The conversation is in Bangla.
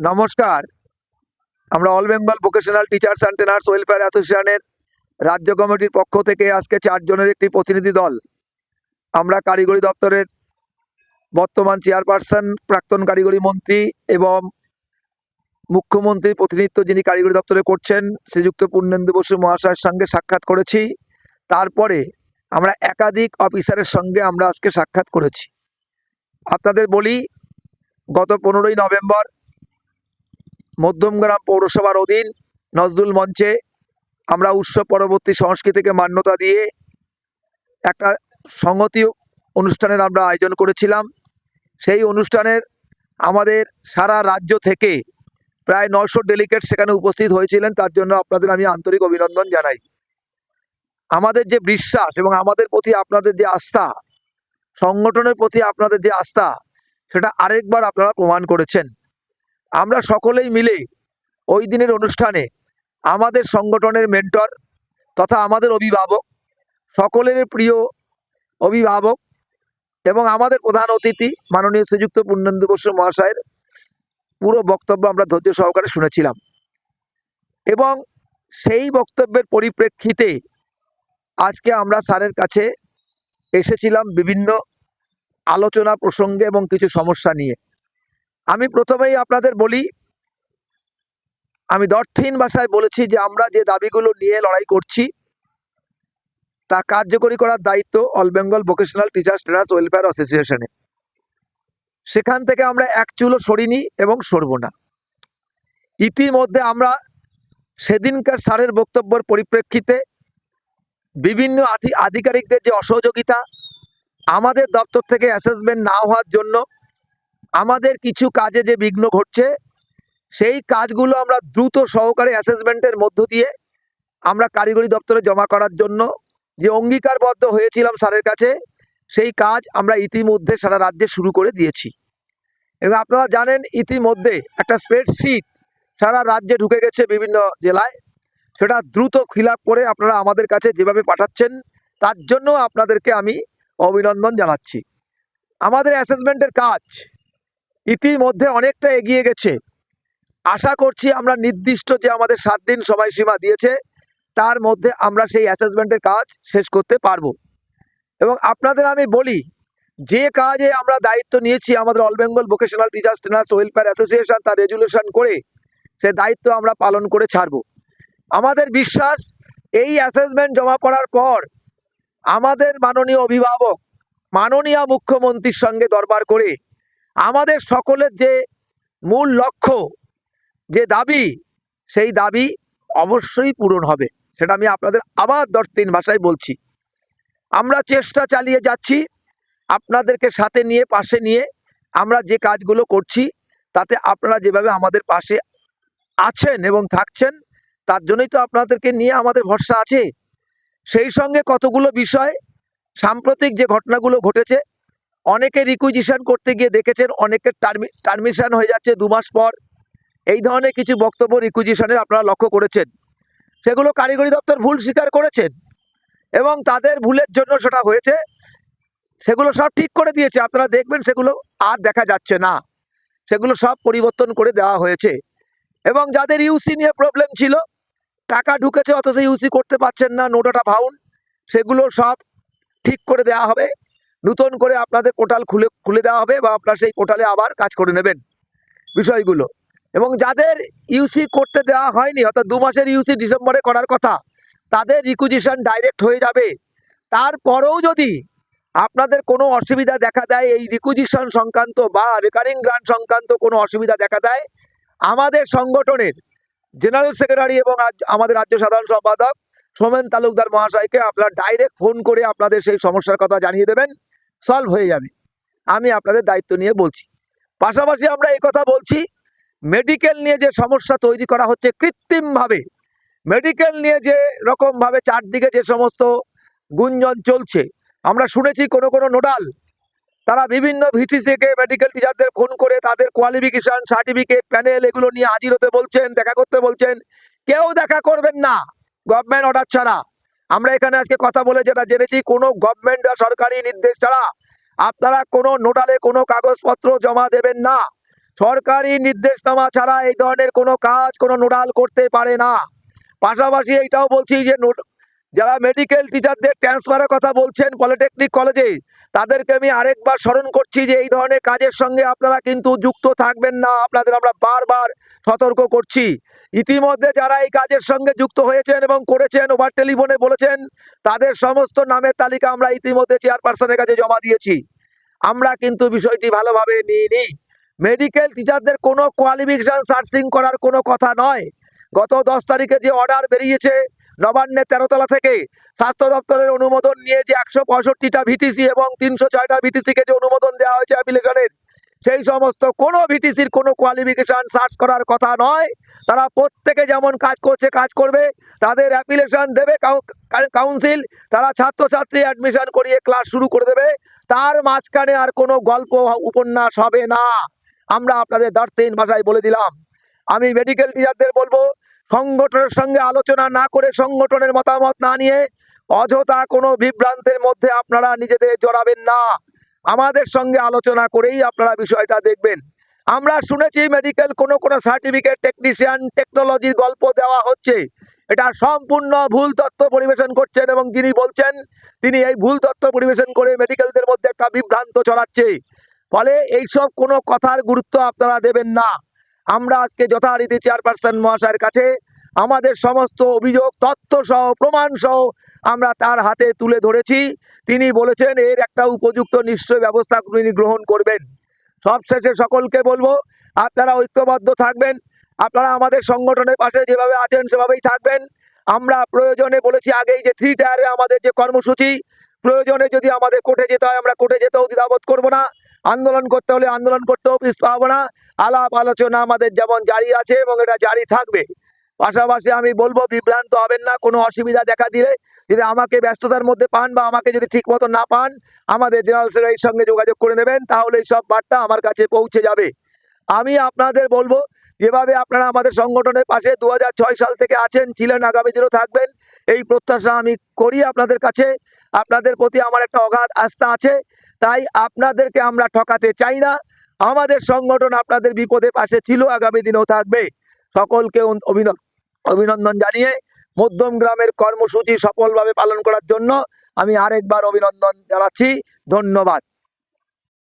নমস্কার। আমরা all Bengal vocational teachers and trainers welfare অ্যাসোসিয়েশনের রাজ্য কমিটির পক্ষ থেকে আজকে চারজনের একটি প্রতিনিধি দল। আমরা কারিগরি দপ্তরের বর্তমান চেয়ারপারসন, প্রাক্তন কারিগরি মন্ত্রী এবং মুখ্যমন্ত্রীর প্রতিনিধিত্ব যিনি কারিগরি দপ্তরে করছেন, শ্রীযুক্ত পূর্ণেন্দু বসু মহাশয়ের সঙ্গে সাক্ষাৎ করেছি। তারপরে আমরা একাধিক অফিসারের সঙ্গে আমরা আজকে সাক্ষাৎ করেছি। আপনাদের বলি, গত পনেরোই নভেম্বর মধ্যমগ্রাম পৌরসভার অধীন নজরুল মঞ্চে আমরা উৎসব পরবর্তী সংস্কৃতিকে মান্যতা দিয়ে একটা সংহতি অনুষ্ঠানের আমরা আয়োজন করেছিলাম। সেই অনুষ্ঠানের আমাদের সারা রাজ্য থেকে প্রায় নশো ডেলিগেট সেখানে উপস্থিত হয়েছিলেন। তার জন্য আপনাদের আমি আন্তরিক অভিনন্দন জানাই। আমাদের যে বিশ্বাস এবং আমাদের প্রতি আপনাদের যে আস্থা, সংগঠনের প্রতি আপনাদের যে আস্থা, সেটা আরেকবার আপনারা প্রমাণ করেছেন। আমরা সকলেই মিলে ওই দিনের অনুষ্ঠানে আমাদের সংগঠনের মেন্টর তথা আমাদের অভিভাবক, সকলের প্রিয় অভিভাবক এবং আমাদের প্রধান অতিথি মাননীয় শ্রীযুক্ত পূর্ণেন্দু বসু মহাশয়ের পুরো বক্তব্য আমরা ধৈর্য সহকারে শুনেছিলাম। এবং সেই বক্তব্যের পরিপ্রেক্ষিতে আজকে আমরা স্যারের কাছে এসেছিলাম বিভিন্ন আলোচনা প্রসঙ্গে এবং কিছু সমস্যা নিয়ে। আমি প্রথমেই আপনাদের বলি, আমি দর্থহীন ভাষায় বলেছি যে আমরা যে দাবিগুলো নিয়ে লড়াই করছি, তা কার্যকরী করার দায়িত্ব all Bengal vocational teachers trainers welfare অ্যাসোসিয়েশনে। সেখান থেকে আমরা এক চুলো সরিনি এবং সরব না। ইতিমধ্যে আমরা সেদিনকার স্যারের বক্তব্যের পরিপ্রেক্ষিতে বিভিন্ন আধি- আধিকারিকদের যে অসহযোগিতা, আমাদের দপ্তর থেকে অ্যাসেসমেন্ট না হওয়ার জন্য আমাদের কিছু কাজে যে বিঘ্ন ঘটছে, সেই কাজগুলো আমরা দ্রুত সহকারে অ্যাসেসমেন্টের মধ্য দিয়ে আমরা কারিগরি দপ্তরে জমা করার জন্য যে অঙ্গীকারবদ্ধ হয়েছিলাম স্যারের কাছে, সেই কাজ আমরা ইতিমধ্যে সারা রাজ্যে শুরু করে দিয়েছি। এবং আপনারা জানেন, ইতিমধ্যে একটা স্প্রেডশিট সারা রাজ্যে ঢুকে গেছে বিভিন্ন জেলায়। সেটা দ্রুত ফিল করে আপনারা আমাদের কাছে যেভাবে পাঠাচ্ছেন, তার জন্য আপনাদেরকে আমি অভিনন্দন জানাচ্ছি। আমাদের অ্যাসেসমেন্টের কাজ ইতিমধ্যে অনেকটা এগিয়ে গেছে। আশা করছি আমরা নির্দিষ্ট যে আমাদের সাত দিন সময়সীমা দিয়েছে, তার মধ্যে আমরা সেই অ্যাসেসমেন্টের কাজ শেষ করতে পারব। এবং আপনাদের আমি বলি, যে কাজে আমরা দায়িত্ব নিয়েছি আমাদের all Bengal vocational teachers trainers welfare association তার রেজুলেশন করে, সে দায়িত্ব আমরা পালন করে ছাড়ব। আমাদের বিশ্বাস, এই অ্যাসেসমেন্ট জমা পড়ার পর আমাদের মাননীয় অভিভাবক, মাননীয় মুখ্যমন্ত্রীর সঙ্গে দরবার করে আমাদের সকলের যে মূল লক্ষ্য, যে দাবি, সেই দাবি অবশ্যই পূরণ হবে। সেটা আমি আপনাদের আবার দশ তিন ভাষায় বলছি। আমরা চেষ্টা চালিয়ে যাচ্ছি, আপনাদেরকে সাথে নিয়ে, পাশে নিয়ে আমরা যে কাজগুলো করছি, তাতে আপনারা যেভাবে আমাদের পাশে আছেন এবং থাকছেন, তার জন্যই তো আপনাদেরকে নিয়ে আমাদের ভরসা আছে। সেই সঙ্গে কতগুলো বিষয়, সাম্প্রতিক যে ঘটনাগুলো ঘটেছে অনেকে রিকুইজিশন করতে গিয়ে দেখেছেন অনেকের টার্মি টার্মিশন হয়ে যাচ্ছে দু মাস পর। এই ধরনের কিছু বক্তব্য রিকুইজিশনের আপনারা লক্ষ্য করেছেন। সেগুলো কারিগরি দপ্তর ভুল স্বীকার করেছেন এবং তাদের ভুলের জন্য সেটা হয়েছে। সেগুলো সব ঠিক করে দিয়েছে। আপনারা দেখবেন সেগুলো আর দেখা যাচ্ছে না। সেগুলো সব পরিবর্তন করে দেওয়া হয়েছে। এবং যাদের ইউসি নিয়ে প্রবলেম ছিল, টাকা ঢুকেছে, অথচ ইউসি করতে পারছেন না, নোটাটা ভাউন সেগুলো সব ঠিক করে দেওয়া হবে। নতুন করে আপনাদের পোর্টাল খুলে খুলে দেওয়া হবে বা আপনারা সেই পোর্টালে আবার কাজ করে নেবেন বিষয়গুলো। এবং যাদের ইউসি করতে দেওয়া হয়নি, অর্থাৎ দু মাসের ইউসি ডিসেম্বরে করার কথা, তাদের রিকুইজিশন ডাইরেক্ট হয়ে যাবে। তারপরেও যদি আপনাদের কোনো অসুবিধা দেখা দেয়, এই রিকুইজিশন সংক্রান্ত বা রেকারিং গ্রান্ট সংক্রান্ত কোনো অসুবিধা দেখা দেয়, আমাদের সংগঠনের জেনারেল সেক্রেটারি এবং আমাদের রাজ্য সাধারণ সম্পাদক, সোমেন তালুকদার মহাশয়কে আপনারা ডাইরেক্ট ফোন করে আপনাদের সেই সমস্যার কথা জানিয়ে দেবেন। সলভ হয়ে যাবে। আমি আপনাদের দায়িত্ব নিয়ে বলছি। পাশাপাশি আমরা এই কথা বলছি মেডিকেল নিয়ে যে সমস্যা তৈরি করা হচ্ছে কৃত্রিমভাবে মেডিকেল নিয়ে যে রকমভাবে চারদিকে যে সমস্ত গুঞ্জন চলছে, আমরা শুনেছি কোনো কোনো নোডাল, তারা বিভিন্ন ভিটিসিকে মেডিকেল টিচারদের ফোন করে তাদের কোয়ালিফিকেশন সার্টিফিকেট প্যানেল এগুলো নিয়ে হাজির হতে বলছেন, দেখা করতে বলছেন। কেউ দেখা করবেন না গভর্নমেন্ট অর্ডার ছাড়া। আমরা এখানে আজকে কথা বলে যেটা জেনেছি, কোনো গভর্নমেন্ট বা সরকারি নির্দেশ ছাড়া আপনারা কোনো নোটালে কোনো কাগজপত্র জমা দেবেন না। সরকারি নির্দেশনামা ছাড়া এই ধরনের কোনো কাজ কোনো নোডাল করতে পারে না। পাশাপাশি এইটাও বলছি যে যারা মেডিকেল টিচারদের ট্রান্সফারের কথা বলছেন পলিটেকনিক কলেজে তাদেরকে আমি আরেকবার স্মরণ করছি যে এই ধরনের কাজের সঙ্গে আপনারা কিন্তু যুক্ত থাকবেন না। আপনাদের আমরা বারবার সতর্ক করছি। ইতিমধ্যে যারা এই কাজের সঙ্গে যুক্ত হয়েছেন এবং করেছেন ওভার টেলিফোনে বলেছেন, তাদের সমস্ত নামের তালিকা আমরা ইতিমধ্যে চেয়ারপারসনের কাছে জমা দিয়েছি। আমরা কিন্তু বিষয়টি ভালোভাবে নিইনি। মেডিকেল টিচারদের কোনো কোয়ালিফিকেশান সার্চিং করার কোনো কথা নয়। গত দশ তারিখে যে অর্ডার বেরিয়েছে নবান্নের তেরোতলা থেকে, স্বাস্থ্য দপ্তরের অনুমোদন নিয়ে যে একশো পঁয়ষট্টিটা ভিটিসি এবং তিনশো ছয়টা ভিটিসিকে যে অনুমোদন দেওয়া হয়েছে অ্যাপ্লিকেশনের সেই সমস্ত কোনো ভিটিসির কোনো কোয়ালিফিকেশন সার্চ করার কথা নয়। তারা প্রত্যেকে যেমন কাজ করছে, কাজ করবে, তাদের অ্যাপ্লিকেশন দেবে কাউন্সিল, তারা ছাত্রছাত্রী অ্যাডমিশন করিয়ে ক্লাস শুরু করে দেবে। তার মাঝখানে আর কোনো গল্প, উপন্যাস হবে না। আমরা আপনাদের দার্থহীন ভাষায় বলে দিলাম। আমি মেডিকেল টিচারদের বলব, সংগঠনের সঙ্গে আলোচনা না করে সংগঠনের মতামত না নিয়ে অযথা কোনো বিভ্রান্তের মধ্যে আপনারা নিজেদের জড়াবেন না। আমাদের সঙ্গে আলোচনা করেই আপনারা বিষয়টা দেখবেন। আমরা শুনেছি মেডিকেল কোনো কোনো সার্টিফিকেট টেকনিশিয়ান টেকনোলজির গল্প দেওয়া হচ্ছে। এটা সম্পূর্ণ ভুল তথ্য পরিবেশন করছেন এবং যিনি বলছেন, তিনি এই ভুল তথ্য পরিবেশন করে মেডিকেলদের মধ্যে একটা বিভ্রান্ত ছড়াচ্ছে। ফলে এইসব কোনো কথার গুরুত্ব আপনারা দেবেন না। আমরা আজকে যথারীতি চেয়ারপারসন মহাশয়ের কাছে আমাদের সমস্ত অভিযোগ, তথ্য সহ, প্রমাণ সহ আমরা তার হাতে তুলে ধরেছি। তিনি বলেছেন, এর একটা উপযুক্ত নিশ্চয় ব্যবস্থা তিনি গ্রহণ করবেন। সবশেষে সকলকে বলব, আপনারা ঐক্যবদ্ধ থাকবেন। আপনারা আমাদের সংগঠনের পাশে যেভাবে আছেন সেভাবেই থাকবেন। আমরা প্রয়োজনে বলেছি আগেই যে থ্রি টায়ারে আমাদের যে কর্মসূচি প্রয়োজনে যদি আমাদের কোর্টে যেতে হয়, আমরা কোর্টে যেতেও দ্বিধাবোধ করব না। আন্দোলন করতে হলে আন্দোলন করতেও পিস পাবো না। আলাপ আলোচনা আমাদের যেমন জারি আছে এবং এটা জারি থাকবে। পাশাপাশি আমি বলব, বিভ্রান্ত হবেন না, কোনো অসুবিধা দেখা দিলে যদি আমাকে ব্যস্ততার মধ্যে পান বা আমাকে যদি ঠিক মতো না পান, আমাদের জেনারেল সেক্রেটারির সঙ্গে যোগাযোগ করে নেবেন তাহলে সব বার্তা আমার কাছে পৌঁছে যাবে। আমি আপনাদের বলব, যেভাবে আপনারা আমাদের সংগঠনের পাশে দু হাজার ছয় সাল থেকে আছেন, ছিলেন, আগামী দিনও থাকবেন, এই প্রত্যাশা আমি করি আপনাদের কাছে। আপনাদের প্রতি আমার একটা অগাধ আস্থা আছে, তাই আপনাদেরকে আমরা ঠকাতে চাই না। আমাদের সংগঠন আপনাদের বিপদে পাশে ছিল, আগামী দিনেও থাকবে। সকলকে অভিন- অভিনন্দন জানিয়ে মধ্যম গ্রামের কর্মসূচি সফলভাবে পালন করার জন্য আমি আরেকবার অভিনন্দন জানাচ্ছি। ধন্যবাদ।